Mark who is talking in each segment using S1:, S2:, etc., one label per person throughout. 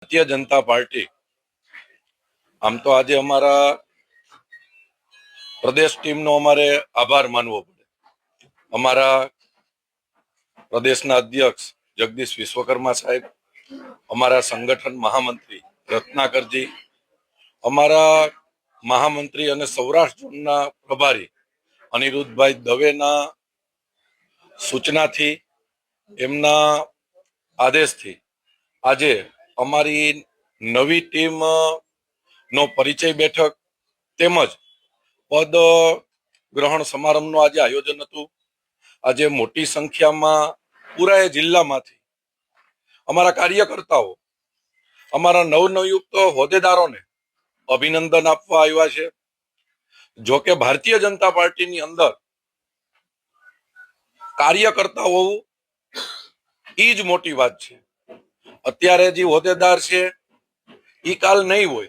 S1: Bharatiya Janata party. આમ તો આજે અમારા પ્રદેશ ટીમનો અમારે આભાર માનવો પડે. અમારા પ્રદેશના અધ્યક્ષ જગદીશ વિશ્વકર્મા સાહેબ, અમારા સંગઠન મહામંત્રી રત્નાકરજી, અમારા મહામંત્રી અને સૌરાષ્ટ્ર ઝોનના પ્રભારી અનિરુદ્ધભાઈ દવેના સૂચનાથી, એમના આદેશથી આજે અમારી નવી ટીમ નો પરિચય બેઠક તેમજ પદ ગ્રહણ સમારંભનું આજે આયોજન હતું. આજે મોટી સંખ્યામાં પૂરા જિલ્લામાંથી અમારા કાર્યકર્તાઓ, અમારા નવનિયુક્ત હોદ્દેદારોને અભિનંદન આપવા આવ્યા છે. જો કે ભારતીય જનતા પાર્ટીની અંદર કાર્યકર્તાઓ, ઈ જ મોટી વાત છે. અત્યારે જે હોદ્દેદાર છે એ કાલ નહીં હોય.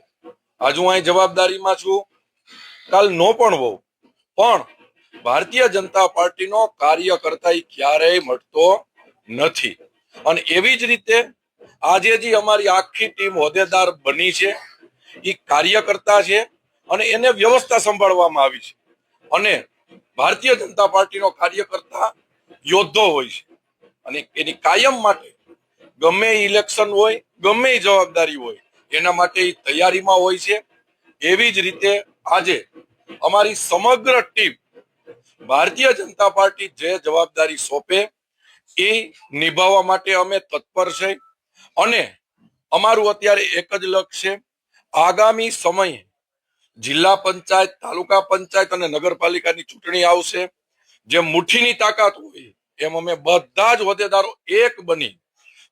S1: આજ હું અહીં જવાબદારીમાં છું. કાલ નો પણ હોઉં. પણ ભારતીય જનતા પાર્ટીનો કાર્યકર્તા એ ક્યારેય મટતો નથી. અને એવી જ રીતે આજે જે અમારી આખી ટીમ હોદ્દેદાર બની છે એ કાર્યકર્તા છે અને એને વ્યવસ્થા સંભાળવામાં આવી છે. અને ભારતીય જનતા પાર્ટીનો કાર્યકર્તા યોદ્ધો હોય છે. અને એની કાયમ માટે ગમે ઇલેક્શન હોય, ગમે જવાબદારી હોય, એના માટે એ તૈયારીમાં હોય છે. એવી જ રીતે આજે અમારી સમગ્ર ટીમ ભારતીય જનતા પાર્ટી જે જવાબદારી સોંપે, એ નિભાવવા માટે અમે તત્પર છે. અને અમારું અત્યારે એક જ લક્ષ્ય છે, આગામી સમયે જિલ્લા પંચાયત, તાલુકા પંચાયત અને નગરપાલિકાની ચૂંટણી આવશે. જે મુઠ્ઠીની તાકાત હોય એમ અમે બધા જ હોદ્દેદારો એક બની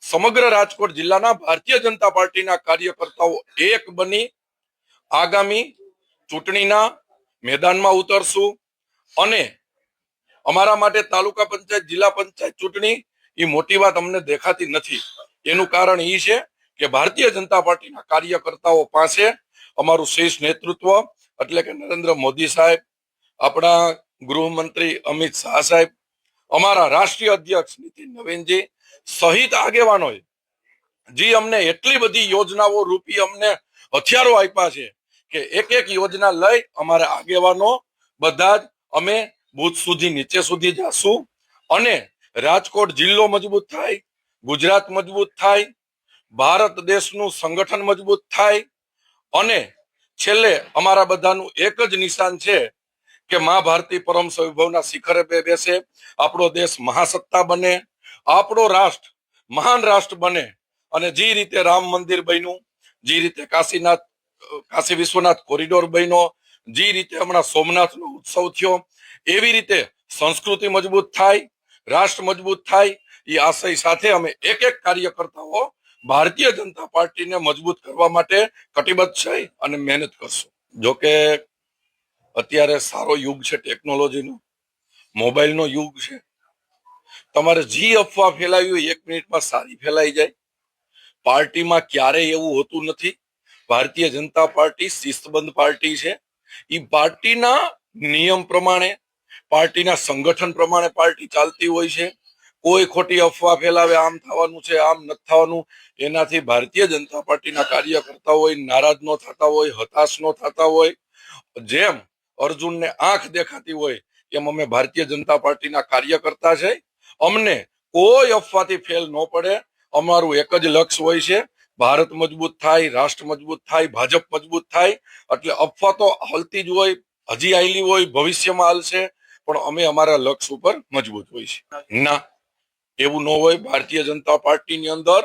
S1: સમગ્ર રાજકોટ જિલ્લાના ભારતીય જનતા પાર્ટીના કાર્યકર્તાઓ એક બની. આગામી ચૂંટણીના મેદાનમાં ઉતરશું અને અમારા માટે તાલુકા પંચાયત, જિલ્લા પંચાયત ચૂંટણી એ મોટી વાત અમને દેખાતી નથી. એનું કારણ એ છે કે ભારતીય જનતા પાર્ટીના કાર્યકર્તાઓ પાસે અમારું શીર્ષ નેતૃત્વ એટલે કે નરેન્દ્ર મોદી સાહેબ, આપણા ગૃહમંત્રી અમિત શાહ સાહેબ, અમારા રાષ્ટ્રીય અધ્યક્ષ નીતિન નવીનજી સહિત આગેવાનોએ જે અમને એટલી બધી યોજનાઓ રૂપી અમને હથિયારો આપ્યા છે કે એક એક યોજના લઈ અમારા આગેવાનો બધા જ અમે ભૂત સુધી નીચે સુધી જાશું અને રાજકોટ જિલ્લો મજબૂત થાય, ગુજરાત મજબૂત થાય, ભારત દેશનું સંગઠન મજબૂત થાય અને છેલ્લે અમારા બધાનું એક જ નિશાન છે કે મા ભારતી પરમ વૈભવના શિખરે બેસે, આપણો દેશ મહાસત્તા બને આપણો રાષ્ટ્ર મહાન રાષ્ટ્ર બને. અને જે રીતે રામ મંદિર બન્યું, જે રીતે કાશીનાથ, કાશી વિશ્વનાથ કોરિડોર બન્યો, જે રીતે હમણાં સોમનાથનો ઉત્સવ થયો, એવી રીતે સંસ્કૃતિ મજબૂત થાય, રાષ્ટ્ર મજબૂત થાય, એ આશય સાથે અમે એક એક કાર્યકર્તાઓ ભારતીય જનતા પાર્ટીને મજબૂત કરવા માટે કટિબદ્ધ છે અને મહેનત કરશું. જોકે અત્યારે સારો યુગ છે ટેકનોલોજીનો, મોબાઈલનો યુગ છે તમારે જી અફવા ફેલાવી હોય, એક મિનિટમાં સારી ફેલાઈ જાય. પાર્ટીમાં ક્યારેય એવું હોતું નથી. ભારતીય જનતા પાર્ટી શિસ્તબંધ પાર્ટી છે. એ પાર્ટીના નિયમ પ્રમાણે, પાર્ટીના સંગઠન પ્રમાણે પાર્ટી ચાલતી હોય છે. કોઈ ખોટી અફવા ફેલાવે, આમ થવાનું છે, આમ નથી થવાનું, એનાથી ભારતીય જનતા પાર્ટીના કાર્યકર્તા હોય, નારાજ ન થતા હોય, હતાશ ન થતા હોય. જેમ અર્જુનને આંખ દેખાતી હોય, એમ અમે ભારતીય જનતા પાર્ટીના કાર્યકર્તા છે. અમને કોઈ અફવાથી ફેલ ન પડે. અમારું એક જ લક્ષ્ય હોય છે, ભારત મજબૂત થાય, રાષ્ટ્ર મજબૂત થાય, ભાજપ મજબૂત થાય. એટલે અફવા તો હાલતી જ હોય, હજી આવેલી હોય, ભવિષ્યમાં હાલશે, પણ અમે અમારા લક્ષ્ય ઉપર મજબૂત હોય છે. ના, એવું ન હોય. ભારતીય જનતા પાર્ટીની અંદર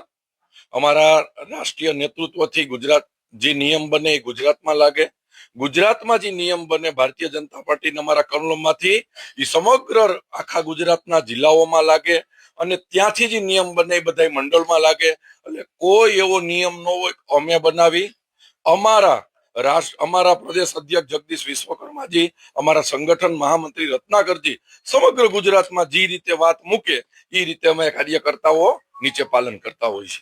S1: અમારા રાષ્ટ્રીય નેતૃત્વથી ગુજરાત જે નિયમ બને એ ગુજરાતમાં લાગે. ગુજરાતમાં જે નિયમ બને, ભારતીય જનતા પાર્ટીના અમારા કલમમાંથી એ સમગ્ર આખા ગુજરાતના જિલ્લાઓમાં લાગે અને ત્યાંથી જે નિયમ બને એ બધા મંડળમાં લાગે. એટલે કોઈ એવો નિયમ ન હોય અમે બનાવી. અમારા રાષ્ટ્ર અમારા પ્રદેશ અધ્યક્ષ જગદીશ વિશ્વકર્માજી, અમારા સંગઠન મહામંત્રી રત્નાકરજી, સમગ્ર ગુજરાતમાં જે રીતે વાત મૂકે એ રીતે અમે કાર્યકર્તાઓ નીચે પાલન કરતા હોય છે.